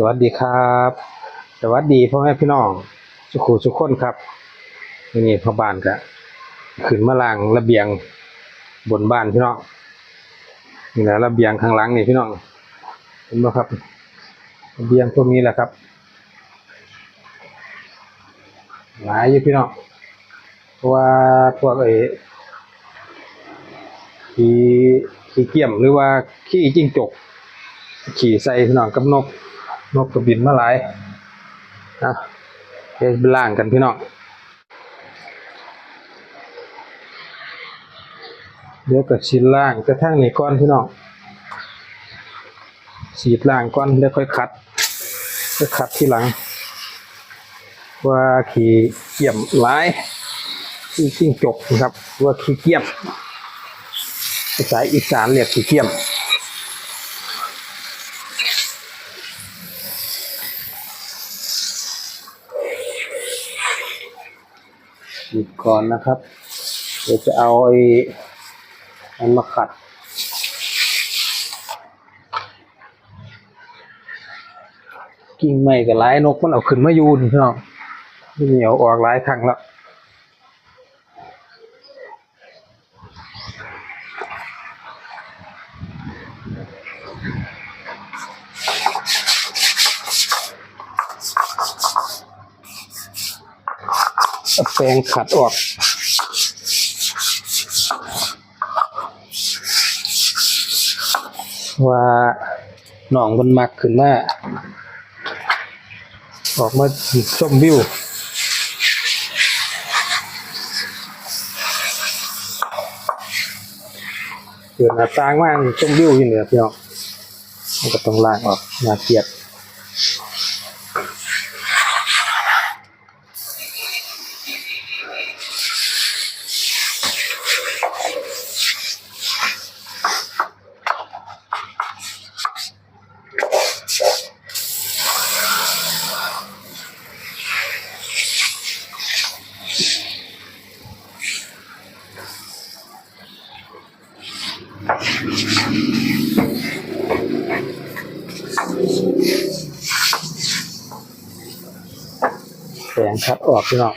สวัสดีครับ สวัสดีพ่อแม่พี่น้องสุขุสุขคนครับนี่พ่อบ้านก็ขึ้นมาล่างระเบียงบนบ้านพี่น้องนี่แหละระเบียงข้างหลังนี่พี่น้องเห็นไหมครับระเบียงพวกนี้แหละครับหลายอยู่พี่น้องเพราะว่าพวกไอ้ขี้ขี้เกี่ยมหรือว่าขี้จิ้งจกขี่ใส่พี่น้องกับนก นกก็บินมาหลายนะเดี๋ยวไปล่างกันพี่น้องเดี๋ยวก็ชิ้นล่างกระทั่งนี่ก้อนพี่น้องฉีดล่างก้อนแล้วค่อยคัดค่อยคัดที่หลัง ว่าขี่เกี่ยมหลายขี้จิ้งจกนะครับ ว่าขี้เกี่ยมภาษาอีสานเรียกขี้เกี่ยม หยิบ ก่อนนะครับ เดี๋ยวจะเอาไอ้มันมาขัด กิ่งไม้กับลายนกมันเอาขึ้นมาอยู่นี่พี่น้องนี่เหนียวออกหลายครั้งแล้ว แปรงขัดออกว่าหนองมันมักขึ้นมาออกมาชมวิวเปิดหน้าต่างมากชมวิวอยู่เหนือพี่น้องมันก็ต้องล้างออกหน่าเกียด คัดออกพี่น้อง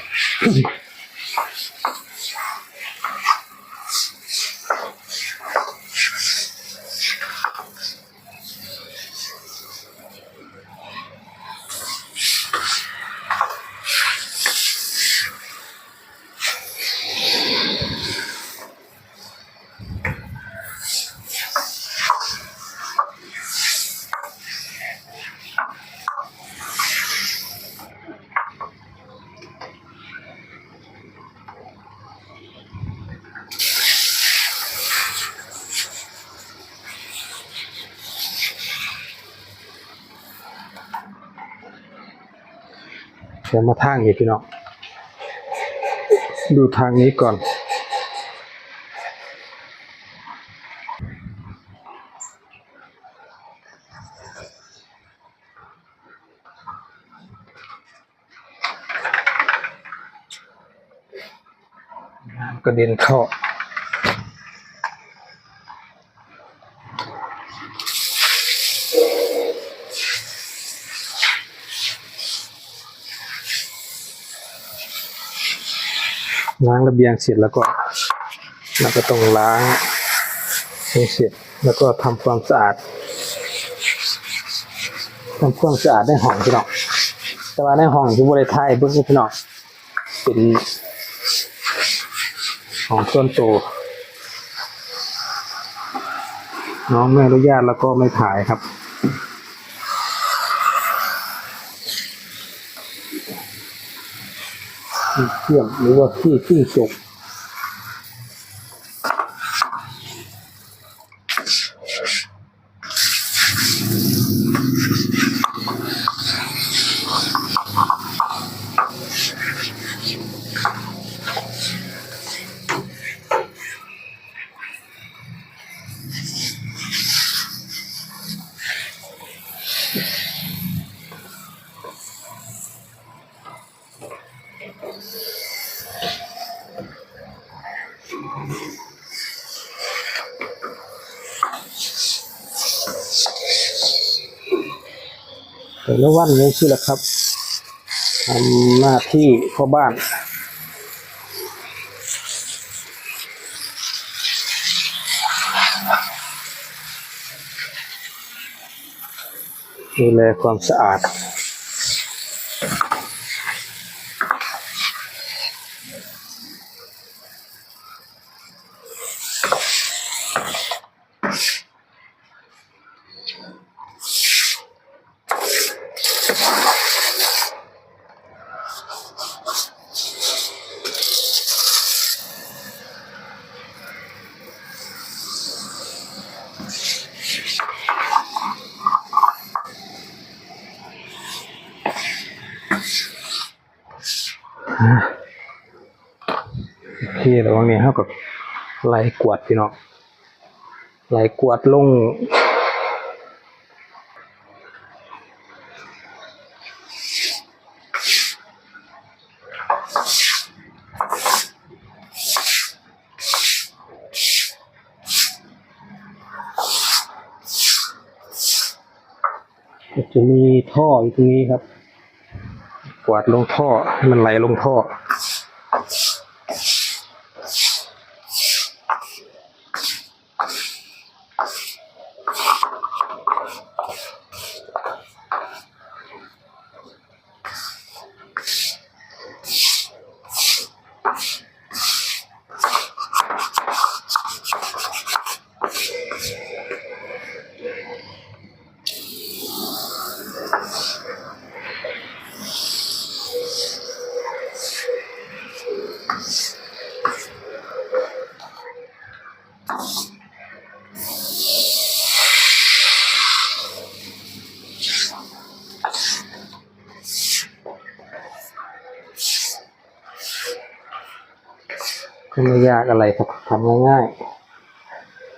เดี๋ยวมาทางนี้พี่น้องดูทางนี้ก่อน ก็เดินเข้า ระเบียงเสร็จแล้วก็เราก็ต้องล้างให้เสร็จแล้วก็ทำความสะอาดทำความสะอาดในห้องพี่น้องแต่ว่าในห้องที่บริไทยเบื้องพี่น้องเป็นห้องส่วนตัวน้องไม่อนุญาตแล้วก็ไม่ถ่ายครับ ขี้เทียมหรือว่าขี้ขี้จก แต่ละวันนี้ชื่อละครับทำหน้าที่พ่อบ้านดูแลความสะอาด ที่ระวังนี้เท่ากับไล่กวดพี่น้องไล่กวดลงจะมีท่ออยู่ตรงนี้ครับ กวาดลงท่อให้มันไหลลงท่อ ก็ ไม่ยากอะไรครับทำง่าย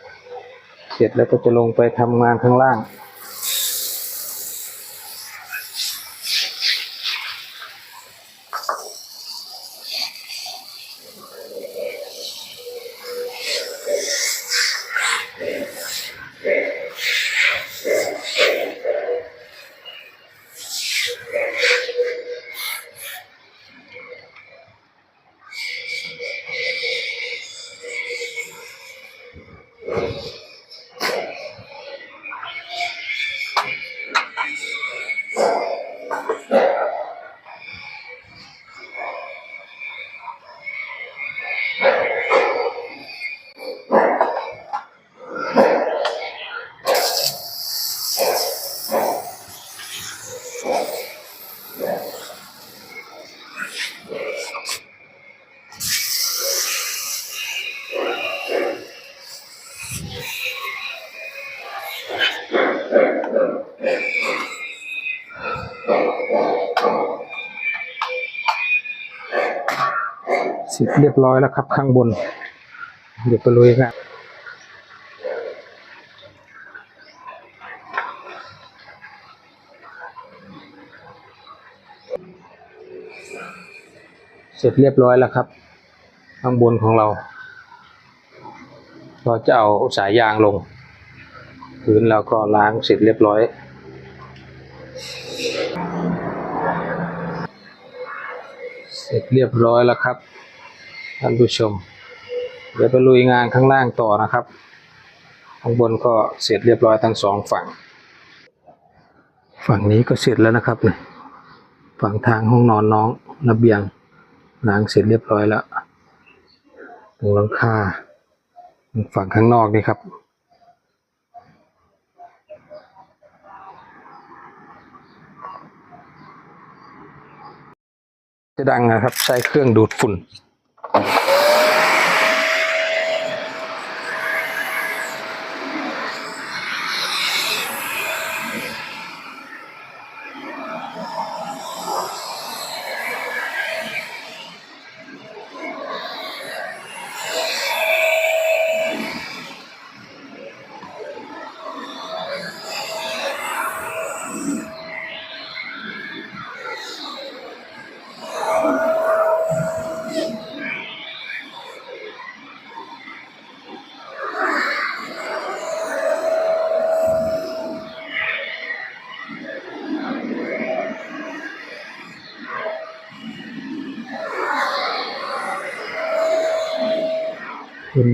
ๆ เสร็จแล้วก็จะลงไปทำงานข้างล่าง เสร็จเรียบร้อยแล้วครับข้างบน เดี๋ยวไปลุยกันเสร็จเรียบร้อยแล้วครับ ข้างบนของเราเราจะเอาสายยางลงพื้นเราก็ล้างเสร็จเรียบร้อย เสร็จเรียบร้อยแล้วครับ ท่านผู้ชม เดี๋ยวไปลุยงานข้างล่างต่อนะครับ ข้างบนก็เสร็จเรียบร้อยทั้งสองฝั่ง ฝั่งนี้ก็เสร็จแล้วนะครับเนี่ยฝั่งทางห้องนอนน้องระเบียงล้างเสร็จเรียบร้อยแล้วตรงหลังคาฝั่งข้างนอกนี่ครับจะดังนะครับใช้เครื่องดูดฝุ่น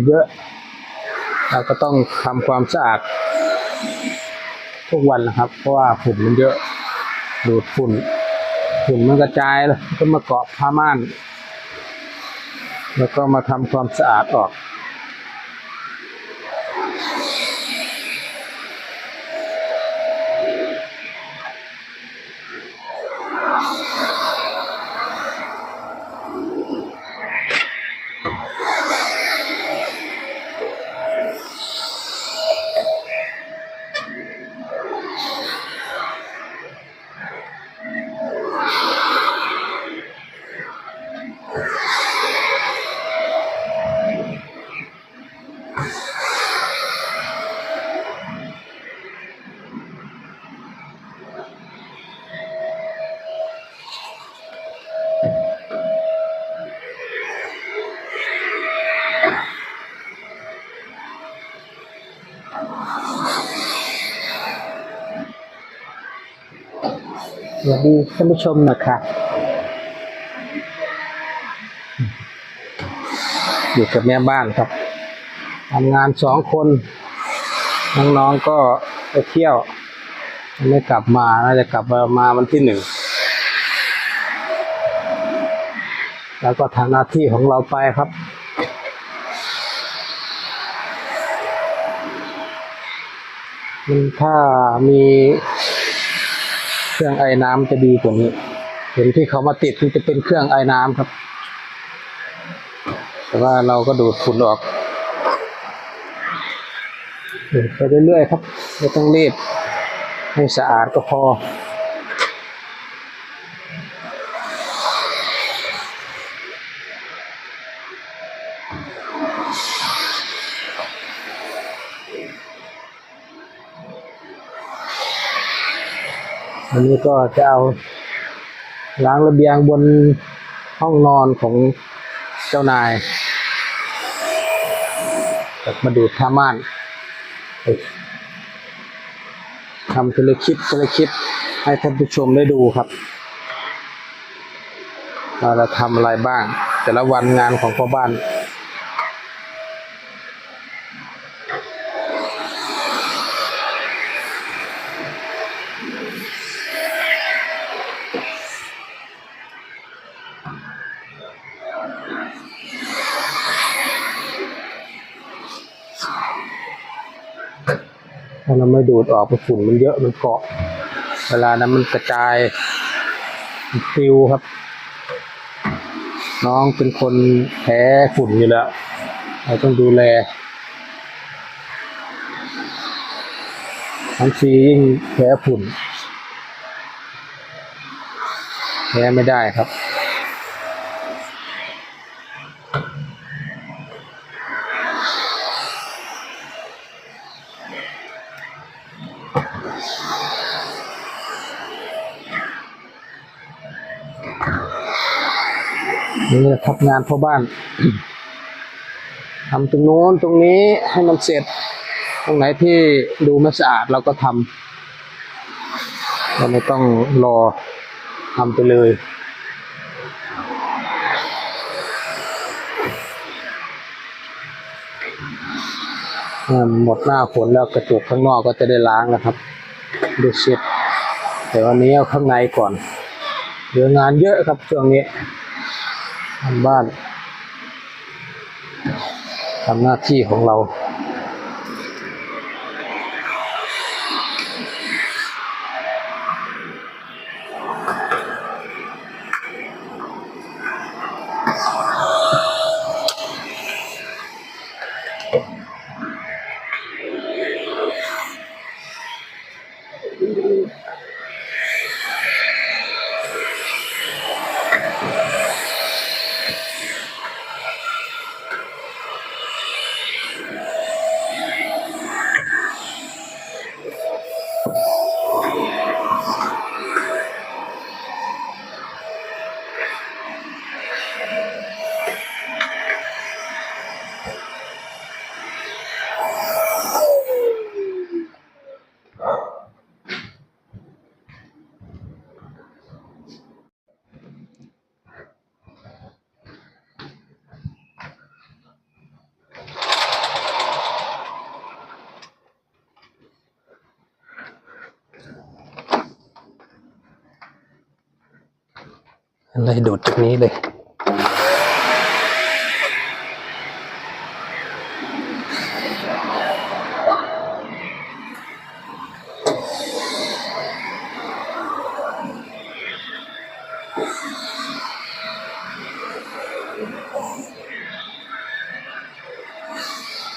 เยอะ เราก็ต้องทำความสะอาดทุกวันนะครับ เพราะว่าฝุ่นมันเยอะดูดฝุ่นฝุ่นมันกระจายแล้วก็มาเกาะผ้าม่าน แล้วก็มาทำความสะอาดออก วัสดีท่านผู้ชมนะคะอยู่กับแม่บ้านครับทำงานสองคนน้องๆก็ไปเที่ยว ไม่กลับมาน่าจะกลับมามาวันที่หนึ่งแล้วก็ทำหน้าที่ของเราไปครับมันถ้ามี เครื่องไอ้น้ำจะดีกว่านี้ เห็นที่เขามาติดที่จะเป็นเครื่องไอ้น้ำครับ แต่ว่าเราก็ดูดฝุ่นออกไปเรื่อยๆครับไม่ต้องรีบ ให้สะอาดก็พอ นนี้ก็จะเอาล้างระเบียงบนห้องนอนของเจ้านายกลับมาดูดผ้าม่านทำทีลคลิปทีลคลิปให้ท่านผู้ชมได้ดูครับว่าเราทำอะไรบ้าง แต่ละวันงานของพ่อบ้าน ถ้าเราไม่ดูดออกไปฝุ่นมันเยอะมันเกาะ เวลานั้นมันกระจายมันปลิวครับ น้องเป็นคนแพ้ฝุ่นอยู่แล้ว เราต้องดูแลทั้งซียิ่งแพ้ฝุ่นแพ้ไม่ได้ครับ นี่แหละครับงานพ่อบ้านทำตรงโน้นตรงนี้ให้มันเสร็จ ตรงไหนที่ดูไม่สะอาดเราก็ทำเราไม่ต้องรอทำไปเลยหมดหน้าฝนแล้วกระจกข้างนอกก็จะได้ล้างนะครับ ดูเสร็จแต่วันนี้เอาข้างในก่อนเหลืองานเยอะครับช่วงนี้ ทำบ้านทำหน้าที่ของเรา ไรโดดจากนี้เลย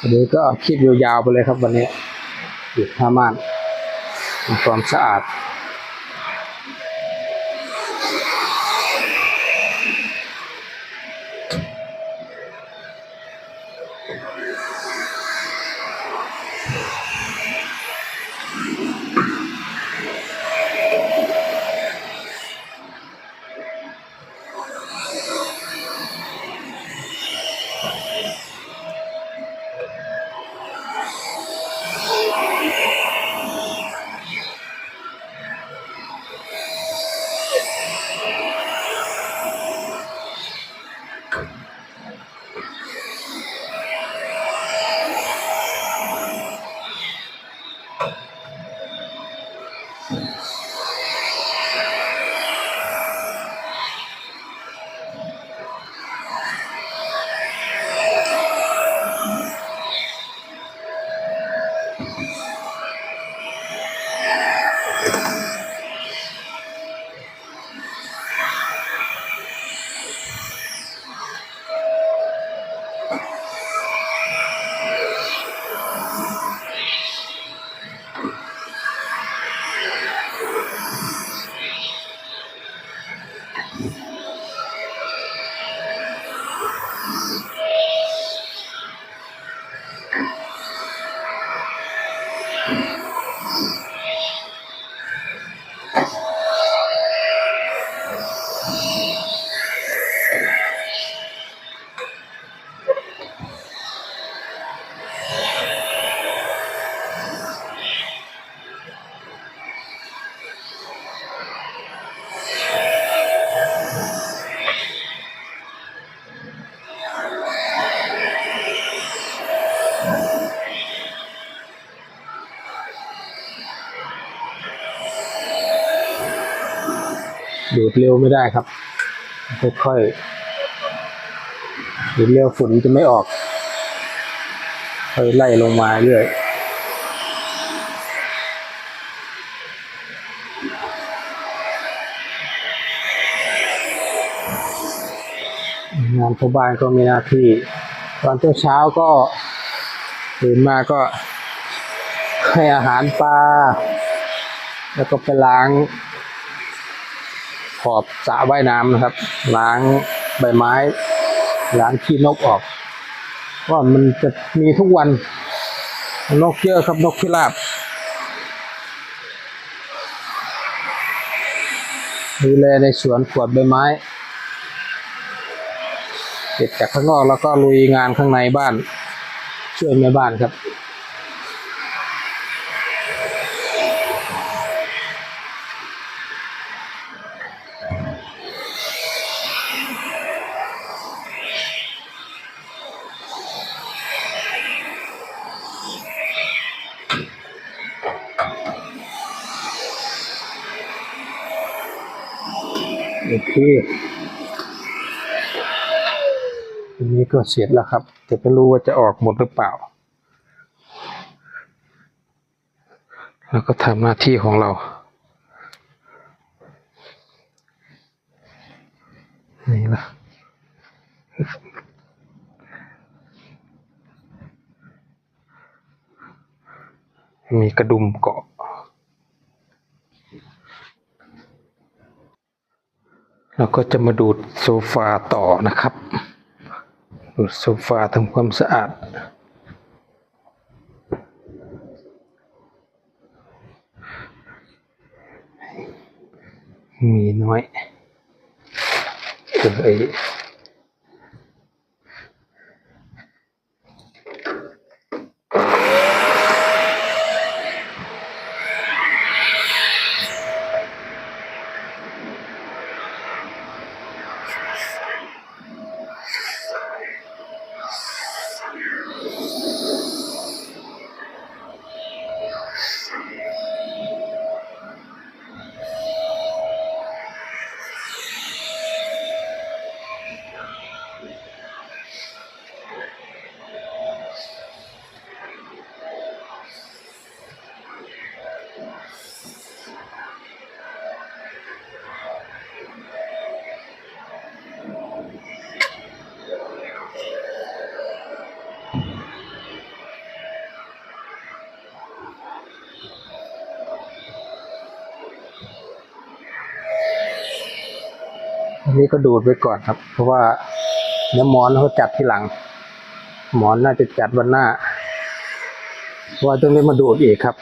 วันนี้ก็คลิปยาวๆไปเลยครับวันนี้หยุดผ้าม่านทำความสะอาด ดู ดเร็วไม่ได้ครับ ค่อยๆดูดเร็วฝุ่นจะไม่ออก ค่อยไล่ลงมาเรื่อยงานพ่อบ้านก็มีหน้าที่ตอนเช้าก็ตื่นมาก็ให้อาหารปลาแล้วก็ไปล้าง ขอบสระว่ายน้ำนะครับ ล้างใบไม้ ล้างขี้นกออกว่ามันจะมีทุกวัน นกเยอะครับนกพิราบ ดูแลในสวนขวดใบไม้เสร็จจากข้างนอกแล้วก็ลุยงานข้างในบ้าน ช่วยแม่บ้านครับ อเคอันนี้ก็เสร็จแล้วครับ แต่ไม่รู้ว่าจะออกหมดหรือเปล่า แล้วก็ทำหน้าที่ของเรานี่ละมีกระดุมเกาะ เราก็จะมาดูดโซฟาต่อนะครับ ดูดโซฟาทำความสะอาด มีน้อยเออ อันนี้ก็ดูดไว้ก่อนครับ เพราะว่าเนื้อหมอนเขาจัดที่หลัง หมอนน่าจะจัดวันหน้าเพราะว่าต้องได้มาดูดอีกครับ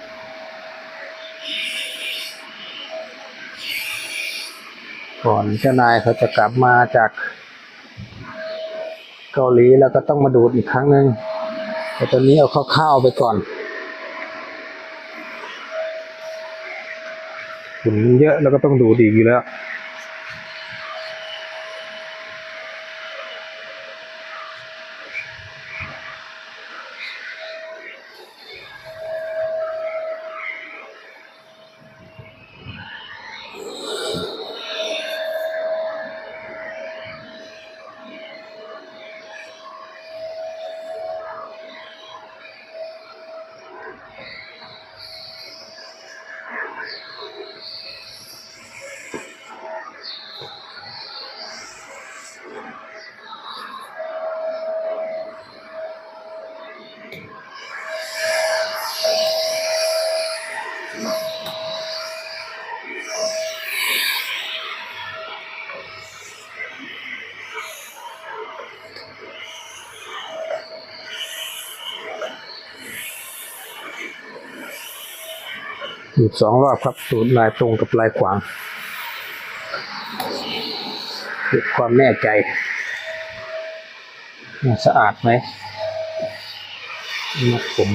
ก่อนเจ้านายเขาจะกลับมาจากเกาหลีแล้วก็ต้องมาดูดอีกครั้งหนึ่งแต่ตอนนี้เอาคร่าวๆไปก่อนฝุ่นมันเยอะแล้วก็ต้องดูดอีกอยู่แล้ว ดสองรอบครับดูดลายตรงกับลายขวางเพื่อความแน่ใจสะอาดไหมมัดผม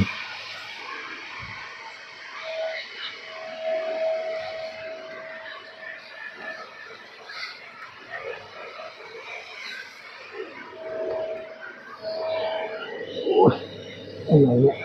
โอ้ยอะไรเนี่ย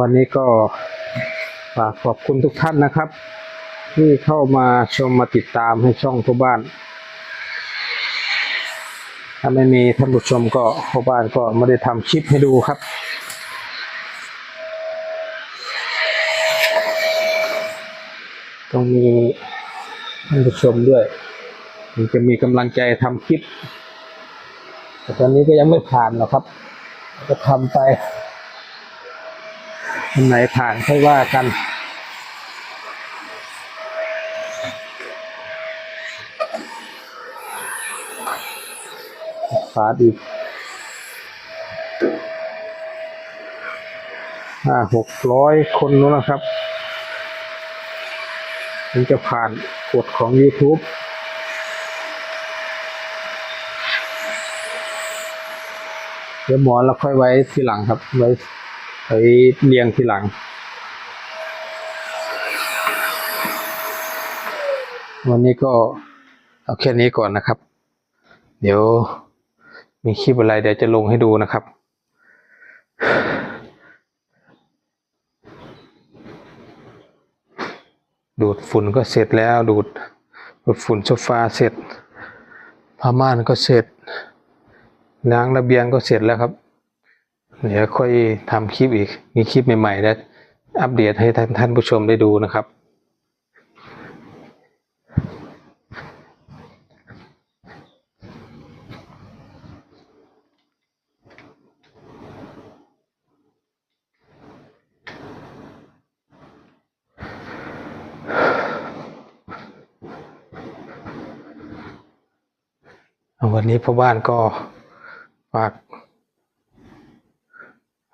วันนี้ก็ฝากขอบคุณทุกท่านนะครับ ที่เข้ามาชมมาติดตามให้ช่องพ่อบ้าน ถ้าไม่มีท่านผู้ชมก็พ่อบ้านก็ไม่ได้ทำคลิปให้ดูครับต้องมีท่านผู้ชมด้วยถึงจะมีกำลังใจทำคลิปแต่ตอนนี้ก็ยังไม่ผ่านหรอกครับ ก็ทำไป อันไหนผ่านค่อยว่ากันฟาดอีกห้าหกร้อยคนนู้นนะครับถึงจะผ่านกฎของ YouTube เดี๋ยวหมอนเราค่อยไว้ทีหลังครับไว้ ไว้เรียงทีหลัง วันนี้ก็เอาแค่นี้ก่อนนะครับ เดี๋ยวมีคลิปอะไรเดี๋ยวจะลงให้ดูนะครับ ดูดฝุ่นก็เสร็จแล้ว ดูดดูดฝุ่นโซฟาเสร็จผ้าม่านก็เสร็จล้างระเบียงก็เสร็จแล้วครับ เดี๋ยวค่อยทำคลิปอีก มีคลิปใหม่ๆแล้วอัปเดตให้ท่านท่านผู้ชมได้ดูนะครับ วันนี้พ่อบ้านก็ฝาก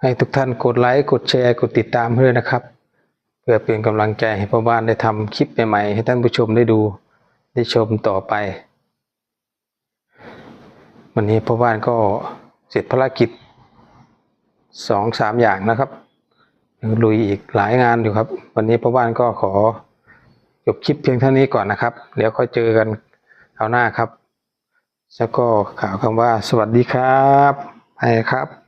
ให้ทุกท่านกดไลค์ กดแชร์ กดติดตามให้ด้วยนะครับ เพื่อเป็นกำลังใจให้พ่อบ้านได้ทำคลิปใหม่ๆ ให้ท่านผู้ชมได้ดูได้ชมต่อไป วันนี้พ่อบ้านก็เสร็จภารกิจสองสามอย่างนะครับยังลุยอีกหลายงานอยู่ครับ วันนี้พ่อบ้านก็ขอจบคลิปเพียงเท่านี้ก่อนนะครับ เดี๋ยวค่อยเจอกันคราวหน้าครับ แล้วก็ข่าวคำว่าสวัสดีครับไปครับ